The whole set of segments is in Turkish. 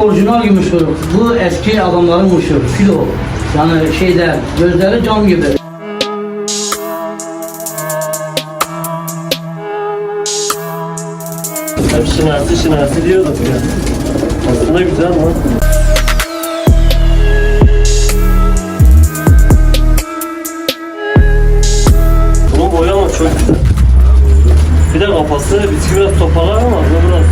Orijinal gümüşürük. Bu eski adamların muşu. Filo. Yani şeyde gözleri cam gibi. Hep şinasi şinasi diyorduk ya. Aslında güzel ama. Bunun boyu ama çok güzel. Bir de kafası bizi biraz toparlar ama bu biraz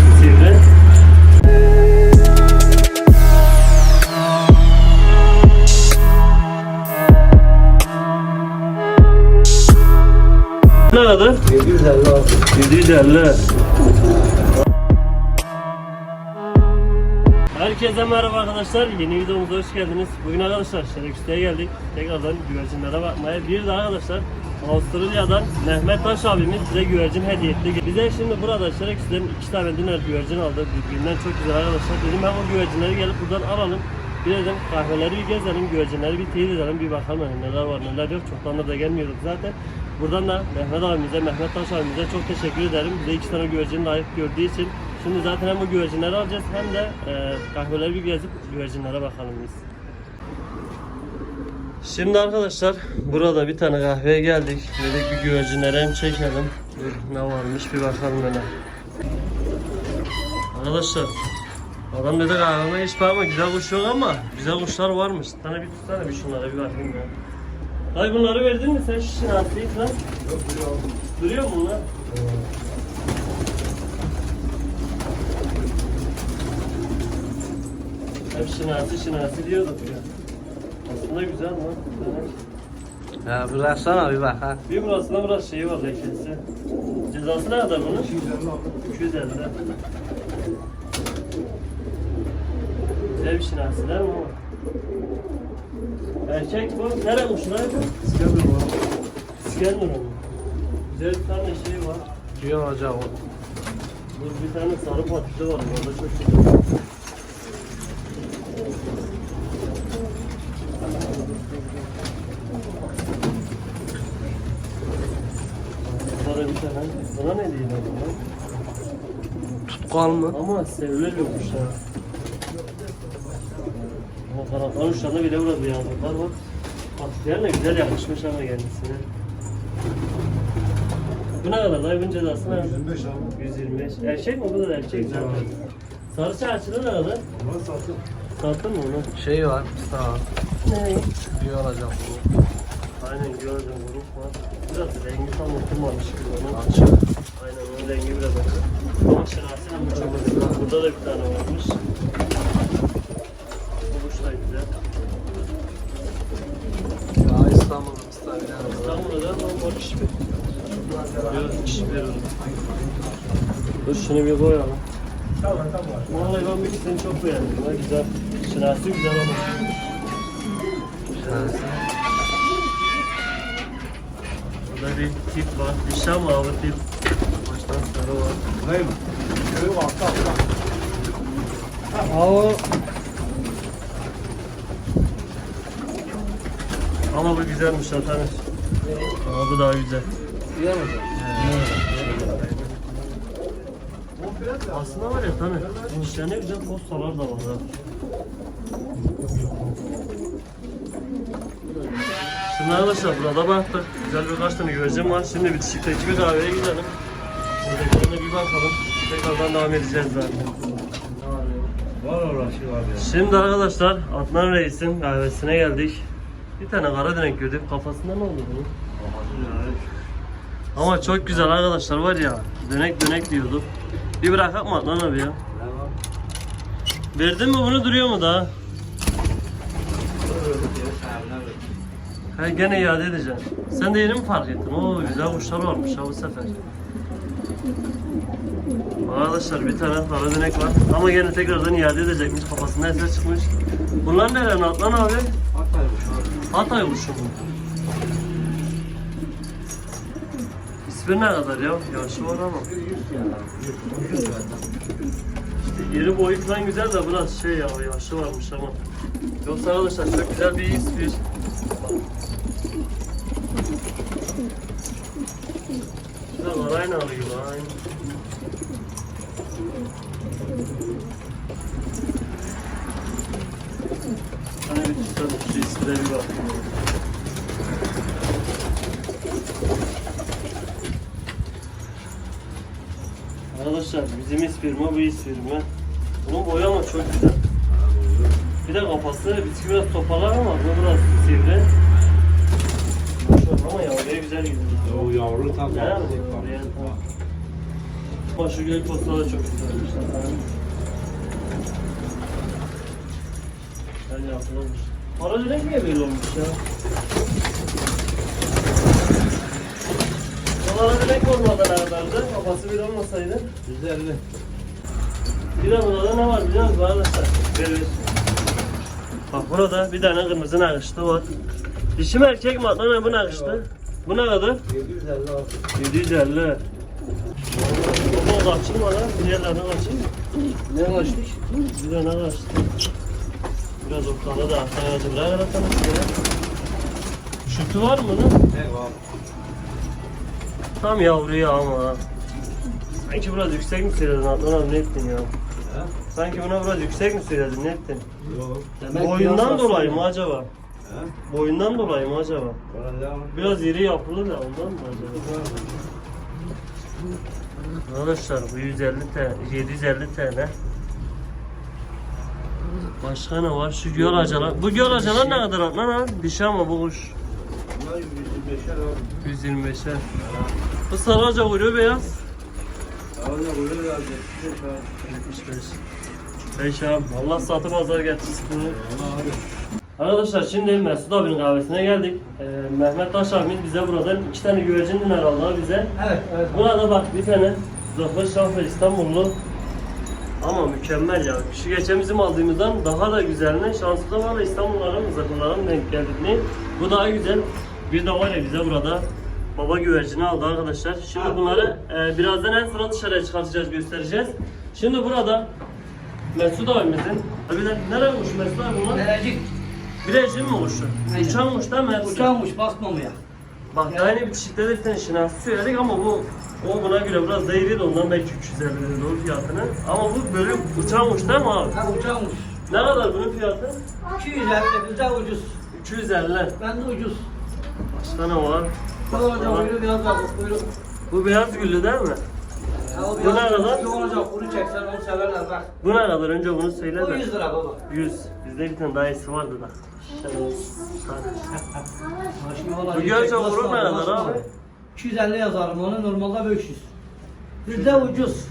kadar? 750 abi. 750. Herkese merhaba arkadaşlar. Yeni videomuza hoş geldiniz. Bugün arkadaşlar Şereküste'ye geldik. Tekrardan güvercinlere bakmaya. Bir de arkadaşlar Avustralya'dan Mehmet Taş abimiz bize güvercin hediye etti. Bize şimdi burada Şereküste'den iki tane diner güvercin aldı. Birbirinden çok güzel arkadaşlar. Dedim hem o güvercinleri gelip buradan alalım. Bir dedim kahveleri bir gezelim, güvercinleri bir teyit edelim, bir bakalım hani neler var neler yok. Çoktan da gelmiyorduk zaten. Buradan da Mehmet abimize, Mehmet Taş abimize çok teşekkür ederim. Bize iki tane güvercin layık gördüğü için. Şimdi zaten hem bu güvercinleri alacağız hem de e, kahveleri bir gezip güvercinlere bakalım biz. Şimdi arkadaşlar burada bir tane kahveye geldik. Dedik bir güvercinlere hem çekelim. Dur, ne varmış bir bakalım hele. Arkadaşlar adam dedi kahveme hiç bakma güzel kuş yok ama güzel kuşlar varmış. Sana bir tutsana bir şunlara bir bakayım ya. Ay bunları verdin mi sen şişin artık lan? Yok duruyor. Duruyor mu bunlar? Hep şinasi şinasi diyorduk ya. Aslında güzel lan. Ya bıraksana bir bak ha. Bir burasında biraz şeyi var lekesi. Cezası ne kadar bunun? 250. 250. Güzel bir şinasi değil mi? Erkek bu. Nere kuşu lan? İskender var. İskender mi? Güzel bir tane şey var. Diyor hocam o. Dur bir tane sarı patikli var. Orada çok güzel. Sonra bir tane. Buna ne diyeyim ben? Tutkal mı? Ama sevilir yokmuş ha. Ama kanatların uçlarına bile vuradı yağmurlar var. Patikler de güzel yapmışmış ama kendisine. Bu ne kadar? Dayımın cezası ne? 125 abi. 125. Erkek mi bu da erkek zaten. Sarı çarşıda ne kadar? Bunlar satın. Sattın mı onu? Şey var. Tamam. Ne? Diyor hocam bu. Aynen gördüm bunu. Var. Biraz rengi tam oturmamış gibi onun. Açık. Aynen onun rengi biraz açık. Ama ama çok güzel. Burada da bir tane varmış. Bu kuş da güzel. Ya İstanbul'un İstanbul'un. Bir olur. Dur şunu bir koyalım. Tamam tamam. Vallahi ben bir ikisini çok beğendim. Ha, güzel. Şinasi güzel ama. Burada bir tip var. Bir şam abi tip. Baştan sarı var. Değil mi? Bak bak bak. O Ama bu güzelmiş zaten. Ama bu daha güzel. diyor hocam. Aslında var ya tane. İşte ne güzel postalar da var ha. Şimdi arkadaşlar burada baktık. Güzel birkaç tane güvercin var. Şimdi bir çiftlikte bir kahveye gidelim. Buradakilerine bir bakalım. Tekrardan devam edeceğiz zaten. Var uğraşıyor abi ya. Şimdi arkadaşlar Adnan Reis'in kahvesine geldik. Bir tane kara dönek gördük. Kafasında ne oldu bunun? Ama çok güzel arkadaşlar var ya. Dönek dönek diyorduk. Bir bırakak mı Adnan abi ya? Verdin mi bunu duruyor mu daha? Ha gene iade edeceğim. Sen de yeni mi fark ettin? Oo güzel kuşlar varmış ha bu sefer. Arkadaşlar bir tane kara dönek var. Ama gene tekrardan iade edecekmiş. Kafasında eser çıkmış. Bunlar nereden Adnan abi? Hatay kuşu mu? İsmi ne kadar ya? Yaşı var ama. İşte yeri boyu falan güzel de biraz şey ya yaşı varmış ama. Yoksa arkadaşlar çok güzel bir ismi. Güzel var aynı alı gibi aynı. İsmine bir bakayım. Arkadaşlar bizim isfirma bu isfirma. Bunun boyu ama çok güzel. Bir de kafası bitki biraz toparlar ama bu biraz sivri. Maşallah ama yavruya güzel gidiyor. O yavru tam yapacak? Başı göğü posta da çok güzelmiş. Yani yapılmış. Aracı renk niye böyle olmuş ya? Araca renk olmadan aradardı. Kafası bir olmasaydı. Güzelli. Bir de burada ne var biliyor musun arkadaşlar? Verir. Bak burada bir tane kırmızı nakışlı var. Dişi mi erkek mi? Lan bu nakışlı. Bu ne kadar? 750 abi. 750. Baba kaçırma lan. Diğerlerine kaçayım. Ne kaçtık? Bir de ne kaçtı? Biraz ortada da hayatım. Ne kadar tanıştı ya? Şütü var mı lan? Ne var? Tam yavruya ama. Sanki biraz yüksek mi söyledin Adnan abi ne ettin ya? He? Sanki buna biraz yüksek mi söyledin ne ettin? Yok. Boyundan dolayı mı acaba? He? Boyundan dolayı mı acaba? Et. Biraz iri yapılı da ondan mı acaba? Arkadaşlar bu 150 TL, 750 TL. Başka ne var? Şu göl acalar. Bu göl acalar ne kadar lan ha? Dişi ama bu kuş. Bunlar 125'er abi. 125'e. Bu sarı aca vuruyor beyaz. 75 abi. 75. 5 abi. Allah satı pazar getirsin. Arkadaşlar şimdi Mesut abinin kahvesine geldik. Ee, Mehmet Taş abimiz bize buradan iki tane güvercin aldı bize. Evet, evet. Burada bak bir tane Zafır Şahfer İstanbullu. Ama mükemmel ya. Şu geçen bizim aldığımızdan daha da güzelini şanslı var da İstanbulların zırhların denk geldiğini. Bu daha güzel. Bir de var ya bize burada baba güvercini aldı arkadaşlar. Şimdi bunları e, birazdan en sıra dışarıya çıkartacağız göstereceğiz. Şimdi burada Mesut abimizin bir de nereye kuş Mesut abi bunlar? Nerecik? Birejim mi kuşu? Aynen. Uçan kuş değil mi hepsi? Uçağmış basmamaya. Bak daha yeni bitişikte de bir tane şinası söyledik ama bu o buna göre biraz iyiydi ondan belki 350 lira doğru fiyatını. Ama bu böyle uçan değil mi abi? Ha uçağmış. Ne kadar bunun fiyatı? 250 bizde ucuz. 250. Ben de ucuz. Başka ne var? Bu olacak buyurun biraz daha buyurun. Bu beyaz güllü değil mi? Ya o Bu biraz ne kadar? Bu olacak bunu çeksen onu severler bak. Bu ne kadar? Önce bunu söyle O de. 100 lira baba. 100. Bizde bir tane daha iyisi vardı da. Bu gerçek olur ne kadar abi? 250 yazarım onu normalde 500. Bizde ucuz.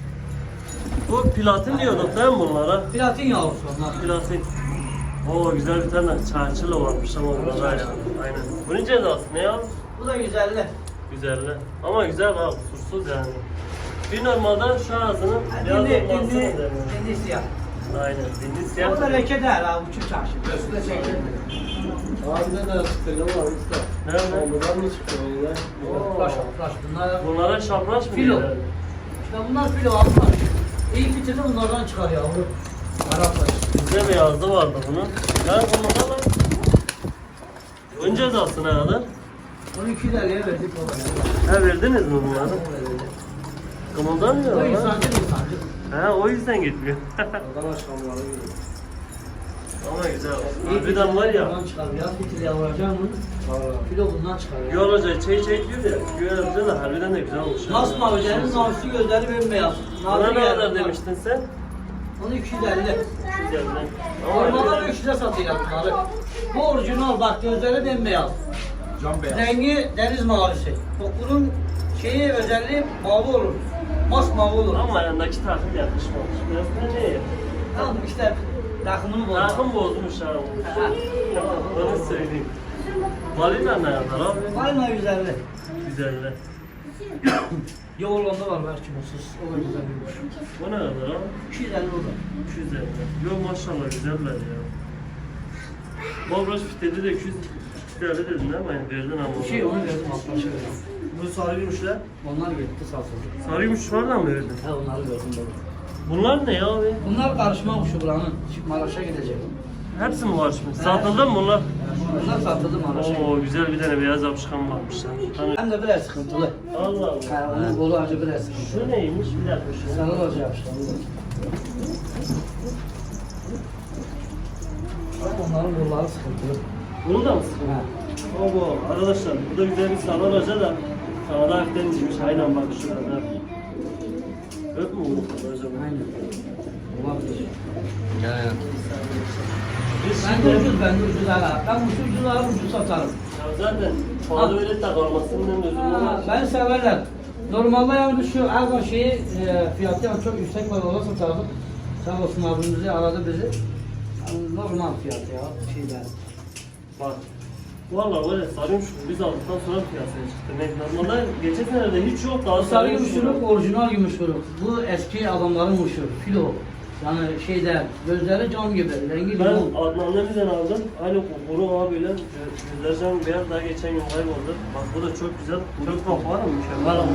Bu platin diyorduk değil mi bunlara? Platin yavrusu onlar. Platin. Oo güzel bir tane çarçılı varmış ama bunlar ya. Aynen. Bunun cezası ne ya? Bu da 150. Güzeller. Ama güzel ha, kusursuz yani. Bir normalde şu ağzının biraz Dindi, olmasını dindi, demiyor. dindi siyah. Aynen, dindi siyah. O da leke değil ha uçuk çarşı. Üstüne çekilmiyor. Abi ne de sıkıntı var usta. Nerede? Buradan mı çıktı onlar? Flash, flash. Bunlar, Bunlara şapraş mı Filo. diyorlar? işte bunlar filo aldılar. İyi bitirdi bunlardan çıkar yavru. Araplar. Bizde beyazlı vardı bunun. Nerede bunlar lan? Bunun cezası ne kadar? Onu 250'ye verdik baba. Ha verdiniz mi bunları? O lan. insancı insancı. Ha o yüzden gitmiyor. Oradan aşağıları gidiyor. Ama güzel. De var ya. Bundan çıkar. Beyaz bitir yavracağım mı? Filo bundan çıkar. ya. Hoca çay çay diyor ya. Güvenimce de harbiden de güzel olmuş. Masmavi deniz mavisi gözleri bembeyaz. Nadir ne kadar demiştin sen? Onu 250. Güzel lan. Ama 500'e satıyorlar bunları. Bu orijinal bak gözleri bembeyaz. Cam beyaz. Rengi deniz mavisi. Bunun şeyi özelliği mavi olur. Masmavi olur. Ama yanındaki takım yakışmamış. Biraz da ne? Tamam işte takımını bozma. Takım bozmuş abi. Bana söyleyeyim. Balina ne kadar abi? Balina 150. Güzeller. Yoğurlanda var belki mutsuz. O da güzel bir kuş. Bu ne kadar abi? 250 o da. 250. Yo maşallah güzeller ya. Bobroş fiteli de 200 250 dedin değil mi? Yani verdin ama. Şey onu verdim altına şey verdim. Bu sarı gümüşler. Onlar gitti satıldı. Sarı gümüş var da mı verdin? He onları verdim baba. Bunlar ne ya abi? Bunlar karışma kuşu buranın. Şimdi Maraş'a gidecek. Hepsi mi var şimdi? Satıldı mı bunlar? Bunlar satıldı Maraş'a. Oo güzel bir tane beyaz yapışkan varmış ya. Hani... Hem de biraz sıkıntılı. Allah Allah. Ha, onun kolu acı biraz sıkıntılı. Şu neymiş bir dakika şu. Sarı hoca yapmışlar. Onların kolları sıkıntılı. Bunu da mı sıkıyor? Ha. Baba arkadaşlar burada güzel bir salon hoca da Kanada hafiften inmiş. Aynen bak şurada. Öp mü bu acaba? Aynen. Olabilir. Yani. Biz Ben de ucuz, ben de ucuz hala. Ben ucuz ucuz alır ucuz satarım. Ya zaten pahalı öyle takılmasının özü Ha, olmaz. ben severler. Normalde yani şu Erdoğan şeyi e, fiyatı yani çok yüksek var ona satardık. Sağ olsun abimizi aradı bizi. Yani normal fiyat ya şeyler. Bak. Valla böyle sarı şu biz aldıktan sonra piyasaya çıktı. Ne- Normalde geçen senelerde hiç yok daha Sarı gümüşürük, orijinal gümüşürük. Bu eski adamların muşu, filo. Yani şeyde gözleri cam gibi, rengi Ben limon. Adnan'dan birden aldım. Aynı kokulu abi böyle gözler cam beyaz daha geçen gün kayboldu. Bak bu da çok güzel. Çok kok var mı? Mükemmel ama.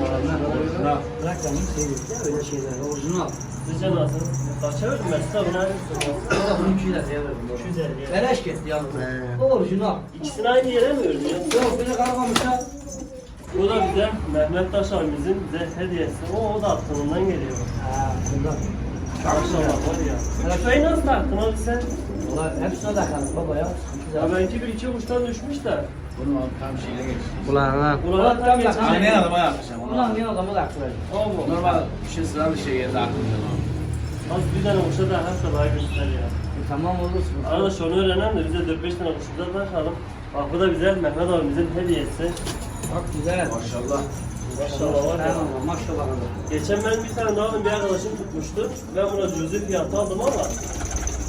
Bırak, bırak canım sevdik ya öyle şeyler, orijinal. Sizce nasıl? Kaça verdin mesela buna? O da bunun içiyle severim. 250. Beleş gitti yalnız. O orijinal. İkisini aynı yere mi ördün ya? Yok beni karamamışlar. Bu da bize Mehmet Taş abimizin bize hediyesi. O, o da aklından geliyor. Ha, bundan. Maşallah var ya. Küpeyi nasıl taktın abi sen? Valla hepsine de kalır baba ya. Ya benimki bir iki uçtan düşmüş de. Bunu tam şeyine geç. Ulan lan. Buralar tam Ulan, geçmiş. Aynen adama yapacağım. Ulan ne adamı da aktaracak. Allah. Normal bir şey sıralı şey yerde aklımda. Az bir tane uçta da her sabah göster ya. E, tamam olursun. Arkadaş onu öğrenen de bize 4-5 tane kuşumuza takalım. Bak bu da güzel Mehmet abimizin hediyesi. Bak güzel. Maşallah. Maşallah var ya. Tamam maşallah. Geçen ben bir tane daha bir arkadaşım tutmuştu. Ben buna cüzi fiyatı aldım ama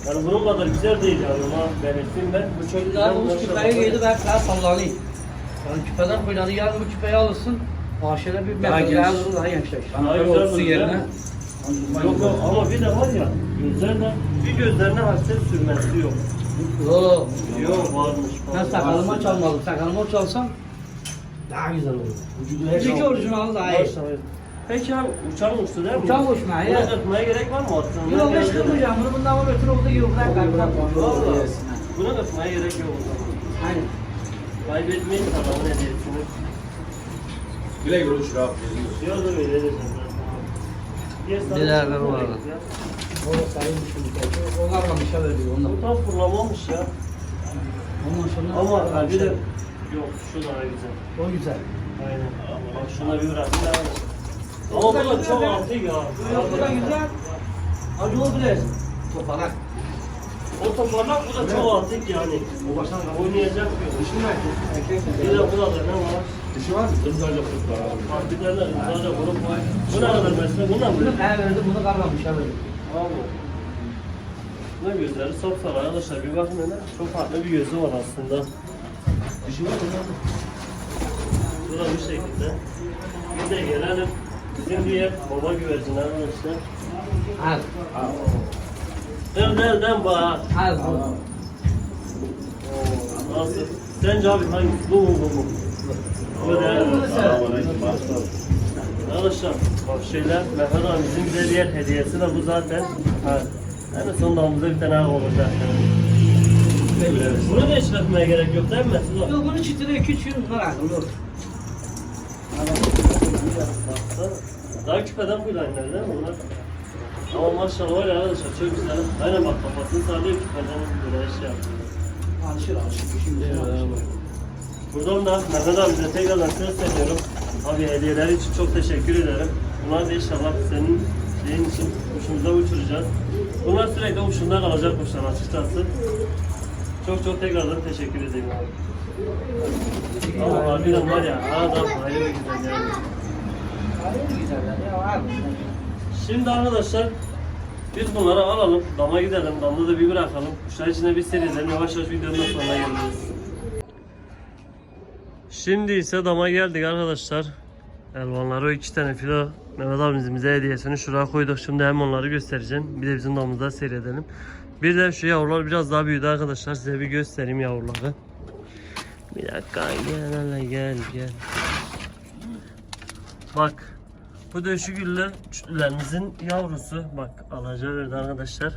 yani bunun kadar güzel değil yani ona belirteyim ben. Bu çok güzel. Güzel bulmuş maşallah. küpeyi giydi ben biraz sallanayım. Yani küpeden fırladı yarın bu küpeyi alırsın. Bahşede bir Daha metre genç. daha olur daha gençleşir. Öyle güzel bu, yerine. Yok yok ama bir de var ya gözlerine bir gözlerine hafif sürmesi yok. Yok. Yok varmış. Ben sakalıma çalmadım. Sakalıma çalsam daha güzel olur. Vücudu orijinal daha iyi. Peki abi uçan uçtu değil mi? Uçan uçma, ya. kırpmaya gerek var mı aslında? Yok beş kırmayacağım. Bunu bundan sonra olduğu gibi bırak ben bırak. Valla. Buna kırpmaya gerek yok o zaman. Aynen. Kaybetmeyin adamın hediyesini. Güle güle uçur abi. Diyor da öyle de zaten. Dilerler o arada. O sayılmış şimdi. Onlarla bir şey veriyor onlar. Bu tam fırlamamış ya. Ondan sonra Ama kalbi de yok şu daha güzel. O güzel. Aynen. Bak şuna bir bırak. Ama bu da çok antik ya. Bu da güzel. Acı olabilir. Topalak. O toparlak bu da çok antik yani. O baştan Oynayacak bir Dişi mi? Bir de bu da ne var? Dişi var mı? Kızlarca kız var abi. Koy. Bu ne kadar mesela? Bundan mı? Bunu kaya verdi, bunu karmamış ha böyle. Abi. Ne gözleri sapsarı arkadaşlar bir bakın hele. Çok farklı bir gözü var aslında. Dişi var mı? Bu da bu şekilde. Bir de gelelim. Bizim diğer baba güvercin arkadaşlar. Al. Del del del bak. Al. Nasıl? Sence abi hangisi? Bu mu bu mu? Bu değerli. Arkadaşlar bak şeyler Mehmet abimizin bize diğer hediyesi de bu zaten. Ha. En son damımızda bir tane ağ olacak. Bunu da işletmeye gerek yok değil mi? Abi? Yok bunu çıtırı 2-3 gün var abi. Olur. Daha küpeden bu line'ler değil mi bunlar? Ama maşallah var ya arkadaşlar çok güzel. Aynen bak kafasını sallıyor küpeden böyle şey yapıyor. Alışır alışır. Şimdi Buradan da Mehmet abimize tekrardan söz veriyorum. Abi hediyeler için çok teşekkür ederim. Bunlar da inşallah senin şeyin için kuşumuza uçuracağız. Bunlar sürekli uçumda kalacak kuşlar açıkçası. Çok çok tekrardan teşekkür ederim abi. Ama harbiden var ya adam ayrı bir güzel yani. Ayrı güzeller ya. Al. Şimdi arkadaşlar biz bunları alalım, dama gidelim, damda da bir bırakalım. Kuşlar içine bir seyredelim, yavaş yavaş videonun sonuna geleceğiz. Şimdi ise dama geldik arkadaşlar. Elvanları o iki tane filo Mehmet abimizin bize hediyesini şuraya koyduk. Şimdi hem onları göstereceğim. Bir de bizim damımızda seyredelim. Bir de şu yavrular biraz daha büyüdü arkadaşlar. Size bir göstereyim yavruları. Bir dakika gel hele gel gel. Bak bu döşügüllü çütlülerimizin yavrusu. Bak alaca verdi arkadaşlar.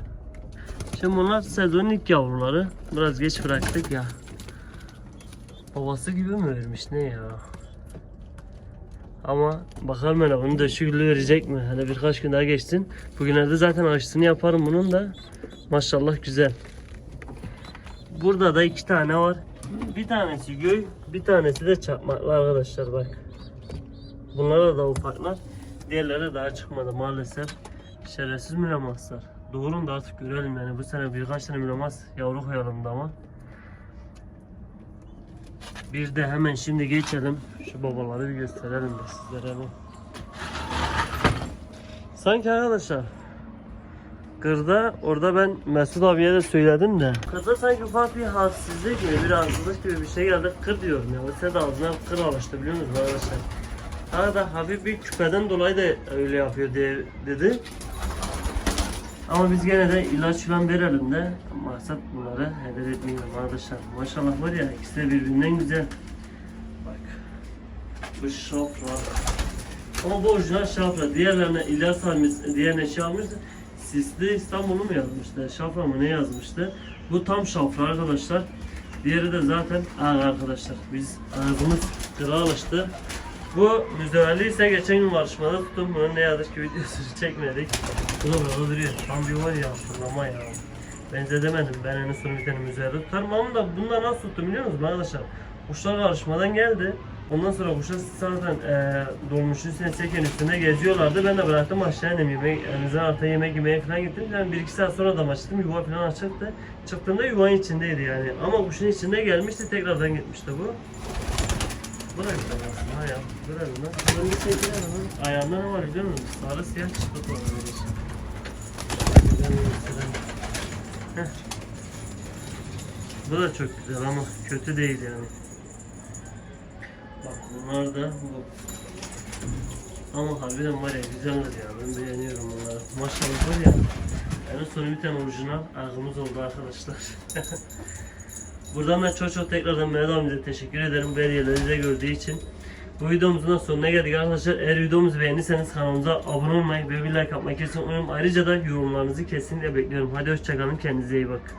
Şimdi bunlar sezonun ilk yavruları. Biraz geç bıraktık ya. Babası gibi mi vermiş ne ya? Ama bakalım hele bunu döşügüllü verecek mi? Hele birkaç gün daha geçsin. Bugünlerde zaten aşısını yaparım bunun da. Maşallah güzel. Burada da iki tane var. Bir tanesi göy, bir tanesi de çakmaklı arkadaşlar bak. Bunlara da ufaklar. Diğerleri daha çıkmadı maalesef. Şerefsiz mülemaslar. Doğurun da artık görelim yani bu sene birkaç tane mülemas yavru koyalım da ama. Bir de hemen şimdi geçelim. Şu babaları bir gösterelim de sizlere hemen. Sanki arkadaşlar Kırda orada ben Mesut abiye de söyledim de. Kırda sanki ufak bir halsizlik gibi bir rahatsızlık gibi bir şey geldi. Kır diyorum ya. Sen de ağzına kır alıştı biliyor musunuz arkadaşlar? Arada Habib bir küpeden dolayı da öyle yapıyor diye dedi. Ama biz gene de ilaç falan verelim de maksat bunları heder etmeyelim arkadaşlar. Maşallah var ya ikisi de birbirinden güzel. Bak. Bu şofra. Ama bu orijinal şafra. Diğerlerine ilaç almış, diğerine şey almış. Sisli İstanbul'u mu yazmıştı? Şafra mı ne yazmıştı? Bu tam şafra arkadaşlar. Diğeri de zaten ağ arkadaşlar. Biz ağzımız kıra alıştı. Bu müzevelli ise geçen gün yarışmada tuttum. Bunun ne yazık ki videosunu çekmedik. Bu da burada duruyor. Tam bir var ya fırlama ya. Benzedemedim. Ben en son bir tane müzevelli tutarım ama da bunda nasıl tuttum biliyor musunuz arkadaşlar? Kuşlar yarışmadan geldi. Ondan sonra kuşlar zaten e, dolmuşun üstüne seken üstünde geziyorlardı. Ben de bıraktım aşağı indim yemek, elinizden arta yemek yemeye falan gittim. Yani bir iki saat sonra da açtım. Yuva falan açıktı. Çıktığımda yuvanın içindeydi yani. Ama kuşun içinde gelmişti tekrardan gitmişti bu. Güzel aslında ya. Görelim lan. Şey değil ama. Ayağında ne var biliyor musun? Sarı siyah böyle. Heh. Bu da çok güzel ama kötü değil yani. Bak bunlar da bu. Ama harbiden var ya güzeller ya. Ben beğeniyorum bunları. Maşallah var ya. En sonu bir tane orijinal ağımız oldu arkadaşlar. Buradan ben çok çok tekrardan Mehmet teşekkür ederim hediyeleri gördüğü için. Bu videomuzun da sonuna geldik arkadaşlar. Eğer videomuzu beğendiyseniz kanalımıza abone olmayı ve bir like atmayı kesin unutmayın. Ayrıca da yorumlarınızı kesinlikle bekliyorum. Hadi hoşçakalın kendinize iyi bakın.